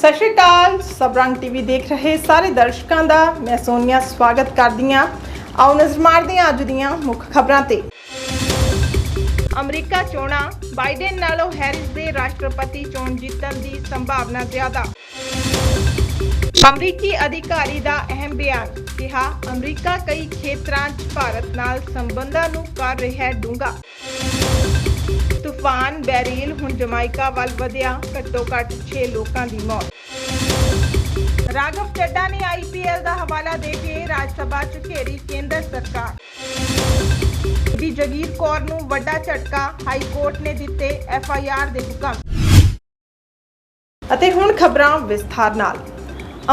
ਸਤਿ ਸ਼੍ਰੀ ਅਕਾਲ। ਸਬਰੰਗ ਟੀਵੀ ਦੇਖ ਰਹੇ ਸਾਰੇ ਦਰਸ਼ਕਾਂ ਦਾ ਮੈਂ ਸੋਨੀਆ ਸਵਾਗਤ ਕਰਦੀ ਹਾਂ। ਆਓ ਨਜ਼ਰ ਮਾਰਦੇ ਹਾਂ ਅੱਜ ਦੀਆਂ ਮੁੱਖ ਖਬਰਾਂ ਤੇ। ਅਮਰੀਕਾ ਚੋਣਾਂ, ਬਾਈਡਨ ਨਾਲੋਂ ਹੈਰਿਸ ਦੇ ਰਾਸ਼ਟਰਪਤੀ ਚੋਣ ਜਿੱਤਣ ਦੀ ਸੰਭਾਵਨਾ ਜ਼ਿਆਦਾ। ਅਮਰੀਕੀ ਅਧਿਕਾਰੀ ਦਾ ਅਹਿਮ ਬਿਆਨ, ਕਿਹਾ ਅਮਰੀਕਾ ਕਈ ਖੇਤਰਾਂ 'ਚ ਭਾਰਤ ਨਾਲ ਸੰਬੰਧਾਂ ਨੂੰ ਕਰ ਰਿਹਾ ਡੂੰਘਾ। ਤੂਫਾਨ ਬੈਰੀਲ ਹੁਣ ਜਮਾਇਕਾ ਵੱਲ ਵਧਿਆ, ਘੱਟੋ ਘੱਟ 6 ਲੋਕਾਂ ਦੀ ਮੌਤ। ਰਾਘਵ ਚੱਡਾ ਨੇ ਆਈਪੀਐਲ ਦਾ ਹਵਾਲਾ ਦੇ ਕੇ ਰਾਜ ਸਭਾ 'ਚ ਘੇਰੀ ਕੇਂਦਰ ਸਰਕਾਰ। ਵੀ ਜਗੀਰ ਕੌਰ ਨੂੰ ਵੱਡਾ ਝਟਕਾ, ਹਾਈ ਕੋਰਟ ਨੇ ਦਿੱਤੇ ਐਫਆਈਆਰ ਦੇ ਹੁਕਮ। ਅਤੇ ਹੁਣ ਖਬਰਾਂ ਵਿਸਥਾਰ ਨਾਲ।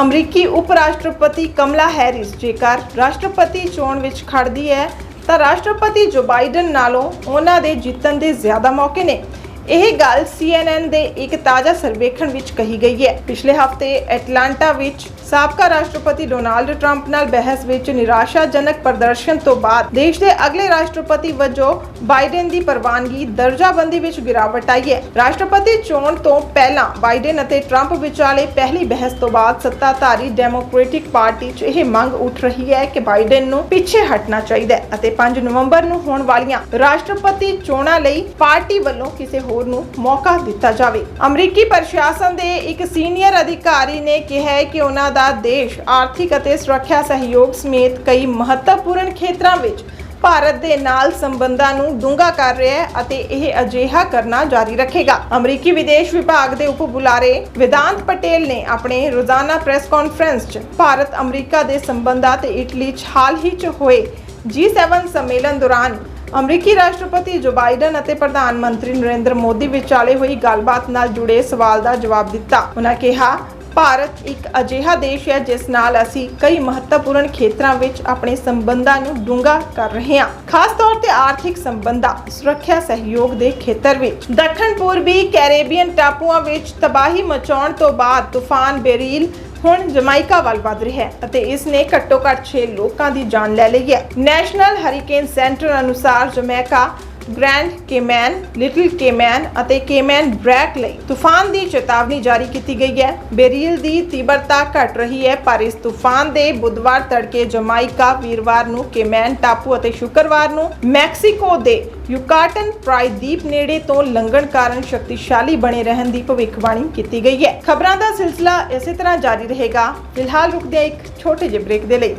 ਅਮਰੀਕੀ ਉਪ ਰਾਸ਼ਟਰਪਤੀ ਕਮਲਾ ਹੈਰਿਸ ਜੇਕਰ ਰਾਸ਼ਟਰਪਤੀ ਚੋਣ ਵਿੱਚ ਖੜਦੀ ਹੈ ਤਾਂ ਰਾਸ਼ਟਰਪਤੀ ਜੋ ਬਾਈਡਨ ਨਾਲੋਂ ਉਹਨਾਂ ਦੇ ਜਿੱਤਣ ਦੇ ਜ਼ਿਆਦਾ ਮੌਕੇ ਨੇ। ਇਹ ਗੱਲ CNN ਦੇ ਇੱਕ ਤਾਜ਼ਾ ਸਰਵੇਖਣ ਵਿੱਚ ਕਹੀ ਗਈ ਹੈ। ਪਿਛਲੇ ਹਫ਼ਤੇ ਐਟਲਾਂਟਾ ਵਿੱਚ ਸਾਬਕਾ ਰਾਸ਼ਟਰਪਤੀ ਡੋਨਾਲਡ ਟਰੰਪ ਨਾਲ ਬਹਿਸ ਵਿੱਚ ਨਿਰਾਸ਼ਾਜਨਕ ਪ੍ਰਦਰਸ਼ਨ ਤੋਂ ਬਾਅਦ ਦੇਸ਼ ਦੇ ਅਗਲੇ ਰਾਸ਼ਟਰਪਤੀ ਵਜੋਂ ਬਾਈਡਨ ਦੀ ਪ੍ਰਵਾਨਗੀ ਦਰਜਾਬੰਦੀ ਵਿੱਚ ਗਿਰਾਵਟ ਆਈ ਹੈ। ਰਾਸ਼ਟਰਪਤੀ ਚੋਣ ਤੋਂ ਪਹਿਲਾਂ ਬਾਈਡਨ ਅਤੇ ਟਰੰਪ ਵਿਚਾਲੇ ਪਹਿਲੀ ਬਹਿਸ ਤੋਂ ਬਾਅਦ ਸੱਤਾਧਾਰੀ ਡੈਮੋਕ੍ਰੈਟਿਕ ਪਾਰਟੀ 'ਚ ਇਹ ਮੰਗ ਉੱਠ ਰਹੀ ਹੈ ਕਿ ਬਾਈਡਨ ਨੂੰ ਪਿੱਛੇ ਹਟਣਾ ਚਾਹੀਦਾ ਹੈ ਅਤੇ 5 ਨਵੰਬਰ ਨੂੰ ਹੋਣ ਵਾਲੀਆਂ ਰਾਸ਼ਟਰਪਤੀ ਚੋਣਾਂ ਲਈ ਪਾਰਟੀ ਵੱਲੋਂ ਕਿਸੇ ਹੋਰ ਨੂੰ ਮੌਕਾ ਦਿੱਤਾ ਜਾਵੇ। ਅਮਰੀਕੀ ਪ੍ਰਸ਼ਾਸਨ ਦੇ ਇੱਕ ਸੀਨੀਅਰ ਅਧਿਕਾਰੀ ਨੇ ਕਿਹਾ ਹੈ ਕਿ ਉਹਨਾਂ ਦਾ ਦੇਸ਼ ਆਰਥਿਕ ਅਤੇ ਸੁਰੱਖਿਆ ਸਹਿਯੋਗ ਸਮੇਤ ਕਈ ਮਹੱਤਵਪੂਰਨ ਖੇਤਰਾਂ ਵਿੱਚ ਭਾਰਤ ਦੇ ਨਾਲ ਸੰਬੰਧਾਂ ਨੂੰ ਡੂੰਘਾ ਕਰ ਰਿਹਾ ਹੈ ਅਤੇ ਇਹ ਅਜਿਹਾ ਕਰਨਾ ਜਾਰੀ ਰੱਖੇਗਾ। ਅਮਰੀਕੀ ਵਿਦੇਸ਼ ਵਿਭਾਗ ਦੇ ਉਪ ਬੁਲਾਰੇ ਵਿਦਾਂਤ ਪਟੇਲ ਨੇ ਆਪਣੇ ਰੋਜ਼ਾਨਾ ਪ੍ਰੈਸ ਕਾਨਫਰੰਸ 'ਚ ਭਾਰਤ ਅਮਰੀਕਾ ਦੇ ਸੰਬੰਧਾਂ ਤੇ ਇਟਲੀ 'ਚ ਹਾਲ ਹੀ 'ਚ ਹੋਏ G7 ਸੰਮੇਲਨ ਦੌਰਾਨ ਅਮਰੀਕੀ ਰਾਸ਼ਟਰਪਤੀ ਜੋ ਬਾਈਡਨ ਅਤੇ ਪ੍ਰਧਾਨ ਮੰਤਰੀ ਨਰਿੰਦਰ ਮੋਦੀ ਵਿਚਾਲੇ ਹੋਈ ਗੱਲਬਾਤ ਨਾਲ ਜੁੜੇ ਸਵਾਲ ਦਾ ਜਵਾਬ ਦਿੱਤਾ। ਉਹਨਾਂ ਕਿਹਾ ਭਾਰਤ ਇੱਕ ਅਜਿਹਾ ਦੇਸ਼ ਹੈ ਜਿਸ ਨਾਲ ਅਸੀਂ ਕਈ ਮਹੱਤਵਪੂਰਨ ਖੇਤਰਾਂ ਵਿੱਚ ਆਪਣੇ ਸੰਬੰਧਾਂ ਨੂੰ ਡੂੰਘਾ ਕਰ ਰਹੇ ਹਾਂ। ਖਾਸ ਤੌਰ ਤੇ ਆਰਥਿਕ ਸੰਬੰਧਾਂ, ਸੁਰੱਖਿਆ ਸਹਿਯੋਗ ਦੇ ਖੇਤਰ ਵਿੱਚ। ਦੱਖਣ ਪੂਰਬੀ ਕੈਰੇਬੀਅਨ ਟਾਪੂਆਂ ਵਿੱਚ ਤਬਾਹੀ ਮਚਾਉਣ ਤੋਂ ਬਾਅਦ ਤੂਫਾਨ ਬੇਰੀਲ ਹੁਣ ਜਮਾਇਕਾ ਵੱਲ ਵਧ ਰਿਹਾ ਹੈ ਅਤੇ ਇਸ ਨੇ ਘੱਟੋ ਘੱਟ 6 ਲੋਕਾਂ ਦੀ ਜਾਨ ਲੈ ਲਈ ਹੈ। ਨੈਸ਼ਨਲ ਹਰੀਕੇਨ ਸੈਂਟਰ ਅਨੁਸਾਰ Jamaica Grand Cayman Little Cayman ਅਤੇ ਕੇਮੈਨ ਬ੍ਰੈਕ ਲਈ ਤੂਫਾਨ ਦੀ ਚੇਤਾਵਨੀ ਜਾਰੀ ਕੀਤੀ ਗਈ ਹੈ। ਬੇਰੀਲ ਦੀ ਤੀਬਰਤਾ ਘਟ ਰਹੀ ਹੈ, ਪਰ ਇਸ ਤੂਫਾਨ ਦੇ ਬੁੱਧਵਾਰ ਤੜਕੇ ਜਮਾਇਕਾ ਵੀਰਵਾਰ ਨੂੰ ਕੇਮੈਨ ਟਾਪੂ ਅਤੇ ਸ਼ੁੱਕਰਵਾਰ ਨੂੰ ਮੈਕਸੀਕੋ ਦੇ ਯੂਕਾਟਨ ਪ੍ਰਾਇਦੀਪ ਨੇੜੇ ਤੋਂ ਲੰਘਣ ਕਾਰਨ ਸ਼ਕਤੀਸ਼ਾਲੀ ਬਣੇ ਰਹਿਣ ਦੀ ਭਵਿੱਖਬਾਣੀ ਕੀਤੀ ਗਈ ਹੈ। ਖਬਰਾਂ ਦਾ ਸਿਲਸਿਲਾ ਇਸੇ ਤਰ੍ਹਾਂ ਜਾਰੀ ਰਹੇਗਾ। ਫਿਲਹਾਲ ਰੁਕਦੇ ਇੱਕ ਛੋਟੇ ਜਿਹੇ ਬ੍ਰੇਕ ਦੇ ਲਈ।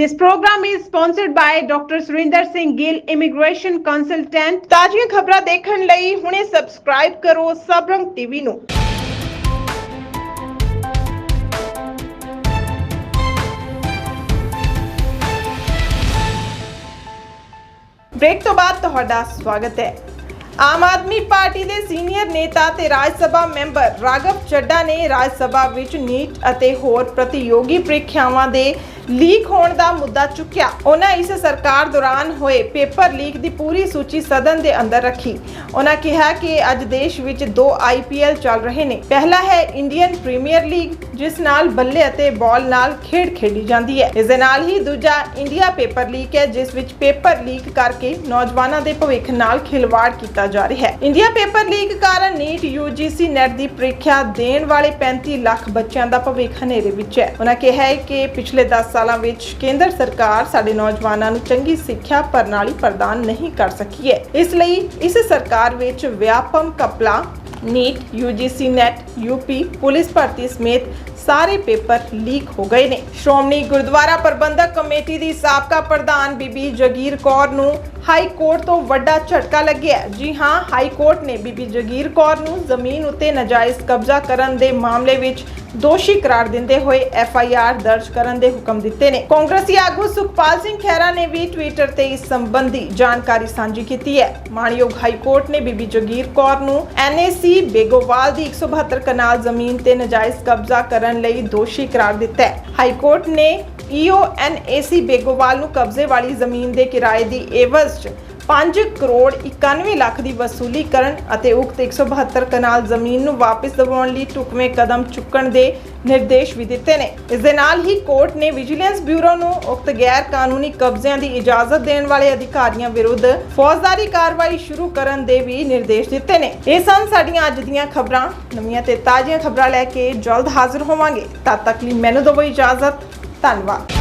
This program is sponsored by Dr. Surinder Singh Gill, Immigration Consultant. ਤਾਜ਼ੀਆਂ ਖਬਰਾਂ ਦੇਖਣ ਲਈ ਹੁਣੇ ਸਬਸਕ੍ਰਾਈਬ ਕਰੋ ਸਬਰੰਗ ਟੀਵੀ ਨੂੰ। ਬ੍ਰੇਕ ਤੋਂ ਬਾਅਦ ਤੁਹਾਡਾ ਸਵਾਗਤ ਹੈ ਆਮ ਆਦਮੀ ਪਾਰਟੀ ਦੇ ਸੀਨੀਅਰ ਨੇਤਾ ਤੇ ਰਾਜ ਸਭਾ ਮੈਂਬਰ ਰਾਘਵ ਚੱਡਾ ਨੇ ਰਾਜ ਸਭਾ ਵਿੱਚ ਨੀਟ ਅਤੇ ਹੋਰ ਪ੍ਰਤੀਯੋਗੀ ਪ੍ਰੀਖਿਆਵਾਂ ਦੇ ਲੀਕ ਹੋਣ ਦਾ ਮੁੱਦਾ ਚੁੱਕਿਆ। ਉਹਨਾਂ ਇਸ ਸਰਕਾਰ ਦੌਰਾਨ ਹੋਏ ਪੇਪਰ ਲੀਕ ਦੀ ਪੂਰੀ ਸੂਚੀ ਸਦਨ ਦੇ ਅੰਦਰ ਰੱਖੀ। ਉਹਨਾਂ ਕਿਹਾ ਕਿ ਅੱਜ ਦੇਸ਼ ਵਿੱਚ ਦੋ ਆਈਪੀਐਲ ਚੱਲ ਰਹੇ ਨੇ। ਪਹਿਲਾ ਹੈ ਇੰਡੀਅਨ ਪ੍ਰੀਮੀਅਰ ਲੀਗ ਜਿਸ ਨਾਲ ਬੱਲੇ ਅਤੇ ਬਾਲ ਨਾਲ ਖੇਡ ਖੇਡੀ ਜਾਂਦੀ ਹੈ। ਇਸ ਦੇ ਨਾਲ ਹੀ ਦੂਜਾ ਇੰਡੀਆ ਪੇਪਰ ਲੀਕ ਹੈ, ਜਿਸ ਵਿੱਚ ਪੇਪਰ ਲੀਕ ਕਰਕੇ ਨੌਜਵਾਨਾਂ ਦੇ ਭਵਿੱਖ ਨਾਲ ਖਿਲਵਾੜ ਕੀਤਾ ਜਾ ਰਿਹਾ ਹੈ। ਇੰਡੀਆ ਪੇਪਰ ਲੀਕ ਕਾਰਨ ਨੀਟ ਯੂਜੀਸੀ ਨੈਟ ਦੀ ਪ੍ਰੀਖਿਆ ਦੇਣ ਵਾਲੇ 35 ਲੱਖ ਬੱਚਿਆਂ ਦਾ ਭਵਿੱਖ ਹਨੇਰੇ ਵਿੱਚ ਹੈ। ਉਹਨਾਂ ਕਿਹਾ ਹੈ ਕਿ ਪਿਛਲੇ 10 ਸਾਲਾਂ ਵਿੱਚ ਕੇਂਦਰ ਸਰਕਾਰ ਸਾਡੇ ਨੌਜਵਾਨਾਂ ਨੂੰ ਚੰਗੀ ਸਿੱਖਿਆ ਪ੍ਰਣਾਲੀ ਪ੍ਰਦਾਨ ਨਹੀਂ ਕਰ ਸਕੀ ਹੈ। ਇਸ ਲਈ ਇਸ ਸਰਕਾਰ ਵਿੱਚ Vyapam Kapila NEET UGC NET UP police ਭਰਤੀ ਸਮੇਤ ਸਾਰੇ ਪੇਪਰ ਲੀਕ ਹੋ ਗਏ ਨੇ। ਸ਼੍ਰੋਮਣੀ ਗੁਰਦੁਆਰਾ ਪ੍ਰਬੰਧਕ ਕਮੇਟੀ ਦੀ ਸਾਬਕਾ ਪ੍ਰਧਾਨ ਬੀਬੀ ਜਗੀਰ ਕੌਰ ਨੂੰ ਹਾਈ ਕੋਰਟ ਤੋਂ ਵੱਡਾ ਝਟਕਾ ਲੱਗਿਆ ਜੀ ਹਾਂ, ਹਾਈ ਕੋਰਟ ਨੇ ਬੀਬੀ ਜਗੀਰ ਕੌਰ ਨੂੰ ਜ਼ਮੀਨ ਉੱਤੇ ਨਾਜਾਇਜ਼ ਕਬਜ਼ਾ ਕਰਨ ਦੇ ਮਾਮਲੇ ਵਿੱਚ ਦੋਸ਼ੀ ਕਰਾਰ ਦਿੰਦੇ ਹੋਏ ਐਫ ਆਈ ਆਰ ਦਰਜ ਕਰਨ ਦੇ ਹੁਕਮ ਦਿੱਤੇ ਨੇ। ਕਾਂਗਰਸੀ ਆਗੂ ਸੁਖਪਾਲ ਸਿੰਘ ਖਹਿਰਾ ਨੇ ਵੀ ਟਵਿੱਟਰ ਤੇ ਇਸ ਸੰਬੰਧੀ ਜਾਣਕਾਰੀ ਸਾਂਝੀ ਕੀਤੀ ਹੈ। ਮਾਣਯੋਗ ਹਾਈ ਕੋਰਟ ਨੇ ਬੀਬੀ ਜਗੀਰ ਕੌਰ ਨੂੰ ਐਨਏਸੀ ਬੇਗੋਵਾਲ ਦੀ 172 ਕਨਾਲ ਜ਼ਮੀਨ ਤੇ ਨਾਜਾਇਜ਼ ਕਬਜ਼ਾ ਕਰਨ ਲਈ ਦੋਸ਼ੀ ਕਰਾਰ ਦਿੱਤਾ ਹੈ। ਹਾਈ ਕੋਰਟ ਨੇ ਈਓ ਐਨਏਸੀ ਬੇਗੋਵਾਲ ਨੂੰ ਕਬਜ਼ੇ ਵਾਲੀ ਜ਼ਮੀਨ ਦੇ ਕਿਰਾਏ ਦੀ ਏਵਜ਼ 'ਚ 5 ਕਰੋੜ 91 ਲੱਖ ਦੀ ਵਸੂਲੀ ਕਰਨ ਅਤੇ ਉਕਤ 172 ਕਨਾਲ ਜ਼ਮੀਨ ਨੂੰ ਵਾਪਸ ਦਿਵਾਉਣ ਲਈ ਢੁਕਵੇਂ ਕਦਮ ਚੁੱਕਣ ਦੇ ਨਿਰਦੇਸ਼ ਵੀ ਦਿੱਤੇ ਨੇ। ਇਸ ਦੇ ਨਾਲ ਹੀ ਕੋਰਟ ਨੇ ਵਿਜੀਲੈਂਸ ਬਿਊਰੋ ਨੂੰ ਉਕਤ ਗੈਰ ਕਾਨੂੰਨੀ ਕਬਜ਼ਿਆਂ ਦੀ ਇਜਾਜ਼ਤ ਦੇਣ ਵਾਲੇ ਅਧਿਕਾਰੀਆਂ ਵਿਰੁੱਧ ਫੌਜਦਾਰੀ ਕਾਰਵਾਈ ਸ਼ੁਰੂ ਕਰਨ ਦੇ ਵੀ ਨਿਰਦੇਸ਼ ਦਿੱਤੇ ਨੇ। ਇਹ ਸਨ ਸਾਡੀਆਂ ਅੱਜ ਦੀਆਂ ਖਬਰਾਂ। ਨਵੀਆਂ ਤੇ ਤਾਜ਼ੀਆਂ ਖਬਰਾਂ ਲੈ ਕੇ ਜਲਦ ਹਾਜ਼ਰ ਹੋਵਾਂਗੇ। ਤਦ ਤੱਕ ਲਈ ਮੈਨੂੰ ਦਿਓ ਇਜਾਜ਼ਤ। ਧੰਨਵਾਦ।